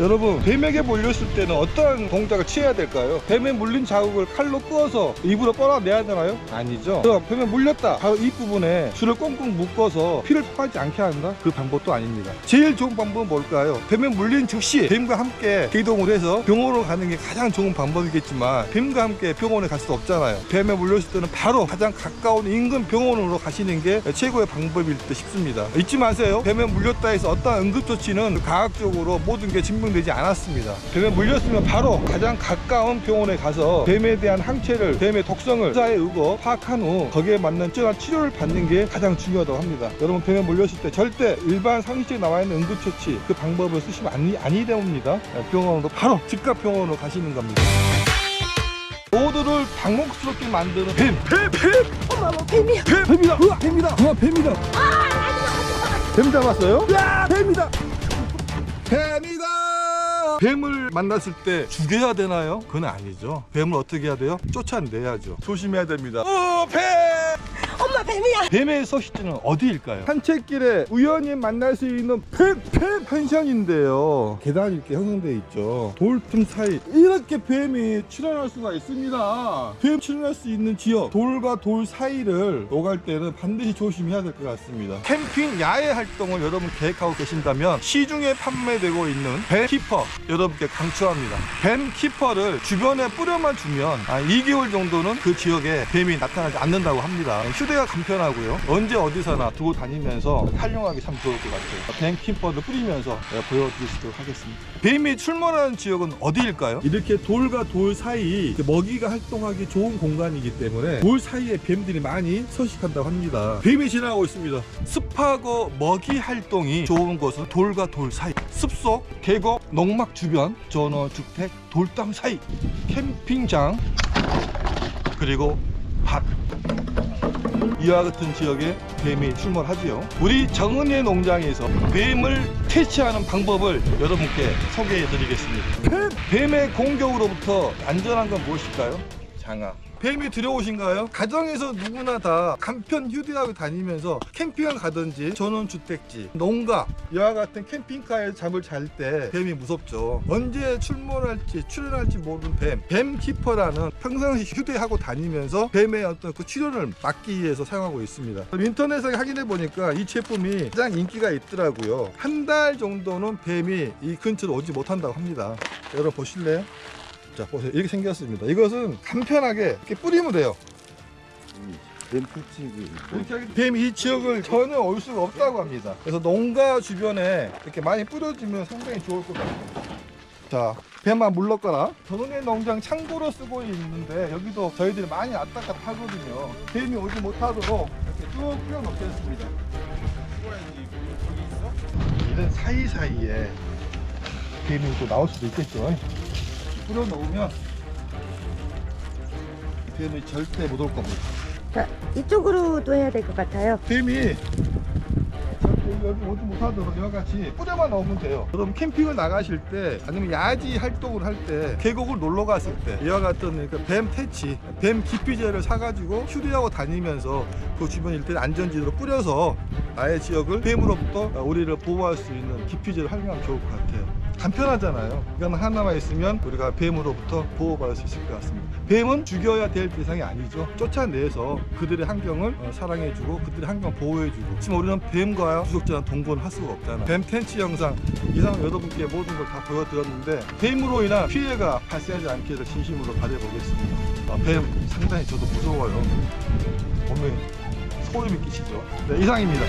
여러분 뱀에게 물렸을 때는 어떠한 동작을 취해야 될까요? 뱀에 물린 자국을 칼로 끄어서 입으로 빨아내야 되나요? 아니죠. 그럼 뱀에 물렸다. 바로 이 부분에 줄을 꽁꽁 묶어서 피를 토하지 않게 한다? 그 방법도 아닙니다. 제일 좋은 방법은 뭘까요? 뱀에 물린 즉시 뱀과 함께 이동을 해서 병원으로 가는 게 가장 좋은 방법이겠지만 뱀과 함께 병원에 갈 수 없잖아요. 뱀에 물렸을 때는 바로 가장 가까운 인근 병원으로 가시는 게 최고의 방법일 듯 싶습니다. 잊지 마세요. 뱀에 물렸다 해서 어떤 응급조치는 과학적으로 모든 게 증명 되지 않았습니다. 뱀에 물렸으면 바로 가장 가까운 병원에 가서 뱀에 대한 항체를 뱀의 독성을 의사에 의거 파악한 후 거기에 맞는 적절한 치료를 받는 게 가장 중요하다고 합니다. 여러분 뱀에 물렸을 때 절대 일반 상식적에 나와 있는 응급조치 그 방법을 쓰시면 아니, 아니 됩니다. 병원으로 바로 즉각 병원으로 가시는 겁니다. 모두를 당혹스럽게 만드는 뱀! 뱀! 뱀! 어머, 뱀이야. 뱀! 뱀이다! 우와, 뱀이다! 우와, 뱀이다! 뱀 잡았어요? 야! 뱀이다! 뱀이다! 뱀을 만났을 때 죽여야 되나요? 그건 아니죠. 뱀을 어떻게 해야 돼요? 쫓아내야죠. 조심해야 됩니다. 어, 뱀! 엄마, 뱀이야. 뱀의 서식지는 어디일까요? 산책길에 우연히 만날 수 있는 뱀, 뱀 펜션인데요. 계단이 이렇게 형성되어 있죠. 돌틈 사이 이렇게 뱀이 출현할 수가 있습니다. 뱀 출현할 수 있는 지역 돌과 돌 사이를 오갈 때는 반드시 조심해야 될 것 같습니다. 캠핑 야외 활동을 여러분 계획하고 계신다면 시중에 판매되고 있는 뱀 키퍼 여러분께 강추합니다. 뱀 키퍼를 주변에 뿌려만 주면 아, 2개월 정도는 그 지역에 뱀이 나타나지 않는다고 합니다. 휴대가 간편하고요. 언제 어디서나 두고 다니면서 활용하기 참 좋을 것 같아요. 뱀 키퍼를 뿌리면서 네, 보여드리도록 하겠습니다. 뱀이 출몰하는 지역은 어디일까요? 이렇게 돌과 돌 사이 먹이가 활동하기 좋은 공간이기 때문에 돌 사이에 뱀들이 많이 서식한다고 합니다. 뱀이 지나가고 있습니다. 습하고 먹이 활동이 좋은 곳은 돌과 돌 사이, 숲속, 계곡, 농막 주변, 전원 주택, 돌담 사이, 캠핑장, 그리고 밭. 이와 같은 지역에 뱀이 출몰하지요. 우리 정은혜 농장에서 뱀을 퇴치하는 방법을 여러분께 소개해 드리겠습니다. 뱀! 뱀의 공격으로부터 안전한 건 무엇일까요? 장 화. 뱀이 들여오신가요? 가정에서 누구나 다 간편 휴대하고 다니면서 캠핑을 가든지 전원주택지, 농가 이와 같은 캠핑카에 잠을 잘 때 뱀이 무섭죠. 언제 출몰할지 출현할지 모르는 뱀, 뱀 키퍼라는 평상시 휴대하고 다니면서 뱀의 어떤 그 출현을 막기 위해서 사용하고 있습니다. 인터넷에 확인해 보니까 이 제품이 가장 인기가 있더라고요. 한 달 정도는 뱀이 이 근처로 오지 못한다고 합니다. 여러분 보실래요? 자 보세요. 이렇게 생겼습니다. 이것은 간편하게 이렇게 뿌리면 돼요. 뱀 하게 뱀이 이 지역을 전혀 올 수가 없다고 합니다. 그래서 농가 주변에 이렇게 많이 뿌려주면 상당히 좋을 것 같아요. 자 뱀만 물렀거나. 전원의 농장 창고로 쓰고 있는데 여기도 저희들이 많이 왔다 갔다 하거든요. 뱀이 오지 못하도록 이렇게 쭉 뿌려 놓겠습니다. 이런 사이사이에 뱀이 또 나올 수도 있겠죠 뿌려 놓으면 뱀이 절대 못 올 겁니다 자, 이쪽으로도 해야 될 것 같아요. 뱀이 여기 오지 못하도록 이와 같이 뿌려만 넣으면 돼요. 여러분 캠핑을 나가실 때 아니면 야지 활동을 할 때 계곡을 놀러 갔을 때 이와 같은 그러니까 뱀 퇴치, 뱀 기피제를 사가지고 휴대하고 다니면서 그 주변 일대 안전지대로 뿌려서 나의 지역을 뱀으로부터 우리를 보호할 수 있는 기피제를 활용하면 좋을 것 같아요. 간편하잖아요. 이건 하나만 있으면 우리가 뱀으로부터 보호받을 수 있을 것 같습니다. 뱀은 죽여야 될 대상이 아니죠. 쫓아내서 그들의 환경을 어, 사랑해주고 그들의 환경을 보호해주고 지금 우리는 뱀과 부속자는 동거를 할 수가 없잖아요. 뱀 텐치 영상 이상 여러분께 모든 걸 다 보여드렸는데 뱀으로 인한 피해가 발생하지 않기를 진심으로 바라보겠습니다. 아, 뱀 상당히 저도 무서워요. 몸에 소름이 끼치죠. 네, 이상입니다.